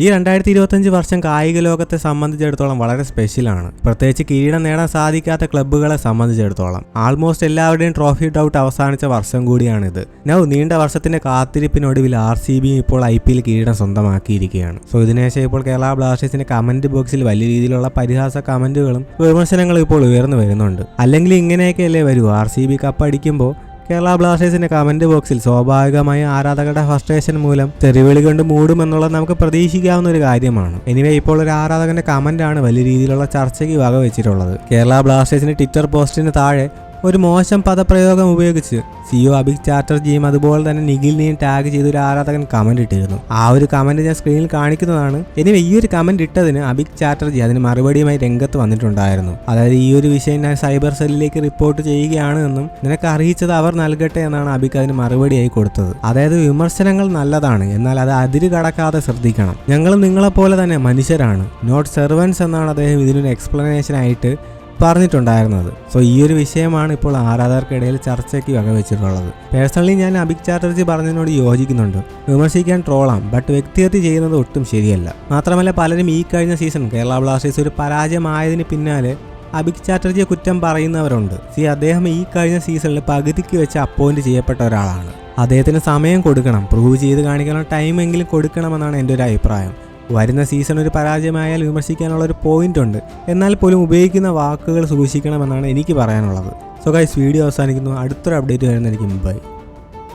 ഈ രണ്ടായിരത്തി ഇരുപത്തഞ്ച് വർഷം കായിക ലോകത്തെ സംബന്ധിച്ചിടത്തോളം വളരെ സ്പെഷ്യലാണ് പ്രത്യേകിച്ച് കിരീടം നേടാൻ സാധിക്കാത്ത ക്ലബ്ബുകളെ സംബന്ധിച്ചിടത്തോളം. ആൾമോസ്റ്റ് എല്ലാവരുടെയും ട്രോഫി ഡൗട്ട് അവസാനിച്ച വർഷം കൂടിയാണിത്. നൗ നീണ്ട വർഷത്തിന്റെ കാത്തിരിപ്പിനൊടുവിൽ ആർ സി ബി ഇപ്പോൾ ഐ പി എൽ കിരീടം സ്വന്തമാക്കിയിരിക്കുകയാണ്. സോ ഇതിനുശേഷം ഇപ്പോൾ കേരള ബ്ലാസ്റ്റേഴ്സിന്റെ കമന്റ് ബോക്സിൽ വലിയ രീതിയിലുള്ള പരിഹാസ കമന്റുകളും വിമർശനങ്ങളും ഇപ്പോൾ ഉയർന്നു വരുന്നുണ്ട്. അല്ലെങ്കിൽ ഇങ്ങനെയൊക്കെയല്ലേ വരൂ? ആർ സി ബി കപ്പ് അടിക്കുമ്പോൾ കേരള ബ്ലാസ്റ്റേഴ്സിന്റെ കമന്റ് ബോക്സിൽ സ്വാഭാവികമായി ആരാധകരുടെ ഫ്രസ്ട്രേഷൻ മൂലം തെറിവിളി കൊണ്ട് മൂടുമെന്നുള്ളത് നമുക്ക് പ്രതീക്ഷിക്കാവുന്ന ഒരു കാര്യമാണ്. എനിവേ ഇപ്പോൾ ഒരു ആരാധകന്റെ കമന്റ് ആണ് വലിയ രീതിയിലുള്ള ചർച്ചയ്ക്ക് വകവെച്ചിട്ടുള്ളത്. കേരള ബ്ലാസ്റ്റേഴ്സിന്റെ ട്വിറ്റർ പോസ്റ്റിന് താഴെ ഒരു മോശം പദപ്രയോഗം ഉപയോഗിച്ച് സിഒ അഭിക് ചാറ്റർജിയും അതുപോലെ തന്നെ നിഖിലിനെയും ടാഗ് ചെയ്ത് ഒരു ആരാധകൻ കമന്റ് ഇട്ടിരുന്നു. ആ ഒരു കമന്റ് ഞാൻ സ്ക്രീനിൽ കാണിക്കുന്നതാണ്. ഇനി ഈ ഒരു കമന്റ് ഇട്ടതിന് അഭിക് ചാറ്റർജി അതിന് മറുപടിയുമായി രംഗത്ത് വന്നിട്ടുണ്ടായിരുന്നു. അതായത് ഈ ഒരു വിഷയം ഞാൻ സൈബർ സെല്ലിലേക്ക് റിപ്പോർട്ട് ചെയ്യുകയാണ് എന്നും നിനക്ക് അറിയിച്ചത് അവർ നൽകട്ടെ എന്നാണ് അഭിക് അതിന് മറുപടിയായി കൊടുത്തത്. അതായത് വിമർശനങ്ങൾ നല്ലതാണ് എന്നാൽ അത് അതിര് കടക്കാതെ ശ്രദ്ധിക്കണം. ഞങ്ങളും നിങ്ങളെപ്പോലെ തന്നെ മനുഷ്യരാണ്. നോട്ട് സെർവൻസ് എന്നാണ് അദ്ദേഹം ഇതിനൊരു എക്സ്പ്ലനേഷൻ ആയിട്ട് പറഞ്ഞിട്ടുണ്ടായിരുന്നത്. സോ ഈ ഒരു വിഷയമാണ് ഇപ്പോൾ ആരാധകർക്കിടയിൽ ചർച്ചയ്ക്ക് വകവെച്ചിട്ടുള്ളത്. പേഴ്സണലി ഞാൻ അഭിക് ചാറ്റർജി പറഞ്ഞതിനോട് യോജിക്കുന്നുണ്ട്. വിമർശിക്കാൻ ട്രോളാം ബട്ട് വ്യക്തിഹത്യ ചെയ്യുന്നത് ഒട്ടും ശരിയല്ല. മാത്രമല്ല പലരും ഈ കഴിഞ്ഞ സീസൺ കേരള ബ്ലാസ്റ്റേഴ്സ് ഒരു പരാജയമായതിന് പിന്നാലെ അഭിക് ചാറ്റർജിയെ കുറ്റം പറയുന്നവരുണ്ട്. സി അദ്ദേഹം ഈ കഴിഞ്ഞ സീസണിൽ പകുതിക്ക് വെച്ച് അപ്പോയിന്റ് ചെയ്യപ്പെട്ട ഒരാളാണ്. അദ്ദേഹത്തിന് സമയം കൊടുക്കണം പ്രൂവ് ചെയ്ത് കാണിക്കാനുള്ള ടൈമെങ്കിലും കൊടുക്കണമെന്നാണ് എന്റെ ഒരു അഭിപ്രായം. വരുന്ന സീസൺ ഒരു പരാജയമായാൽ വിമർശിക്കാനുള്ള ഒരു പോയിന്റ് ഉണ്ട്. എന്നാൽ പോലും ഉപയോഗിക്കുന്ന വാക്കുകൾ സൂക്ഷിക്കണമെന്നാണ് എനിക്ക് പറയാനുള്ളത്. സോ ഗൈസ് വീഡിയോ അവസാനിക്കുന്നു. അടുത്തൊരു അപ്ഡേറ്റ് വരുന്നതായിരിക്കും. ബൈ